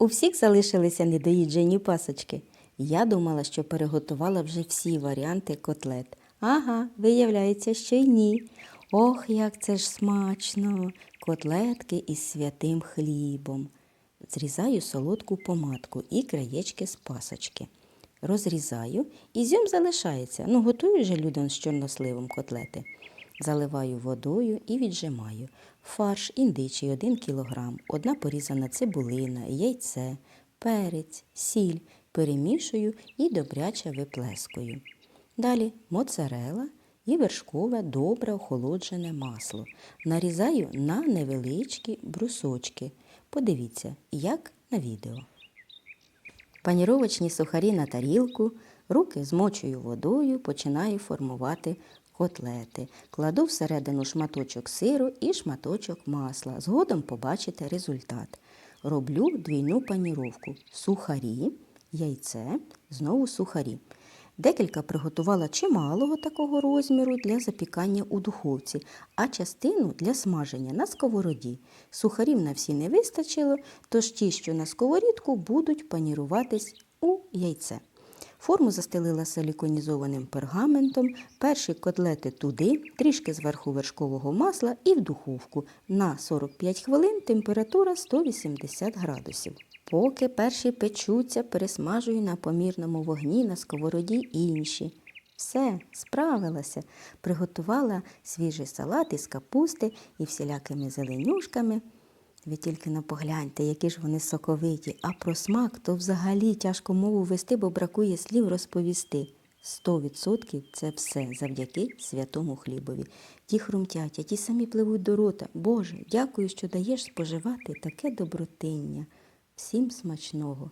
У всіх залишилися недоїджені пасочки. Я думала, що переготувала вже всі варіанти котлет. Ага, виявляється, що й ні. Ох, як це ж смачно! Котлетки із святим хлібом. Зрізаю солодку помадку і краєчки з пасочки. Розрізаю, ізюм залишається. Ну, готую же людям з чорносливом котлети. Заливаю водою і віджимаю. Фарш індичий 1 кг, одна порізана цибулина, яйце, перець, сіль. Перемішую і добряче виплескую. Далі моцарела і вершкове добре охолоджене масло. Нарізаю на невеличкі брусочки. Подивіться, як на відео. Паніровочні сухарі на тарілку, руки змочую водою, починаю формувати котлети. Кладу всередину шматочок сиру і шматочок масла. Згодом побачите результат. Роблю двійну паніровку. Сухарі, яйце, знову сухарі. Декілька приготувала чималого такого розміру для запікання у духовці, а частину для смаження на сковороді. Сухарів на всі не вистачило, тож ті, що на сковорідку, будуть паніруватись у яйце. Форму застелила силіконізованим пергаментом, перші котлети туди, трішки зверху вершкового масла і в духовку на 45 хвилин температура 180 градусів. Поки перші печуться, пересмажую на помірному вогні на сковороді інші. Все, справилася. Приготувала свіжий салат із капусти і всілякими зеленюшками. Ви тільки на погляньте, які ж вони соковиті, а про смак то взагалі тяжко мову вести, бо бракує слів розповісти. Сто відсотків це все завдяки святому хлібові. Ті хрумтять, а ті самі пливуть до рота. Боже, дякую, що даєш споживати таке добротиння. Всім смачного!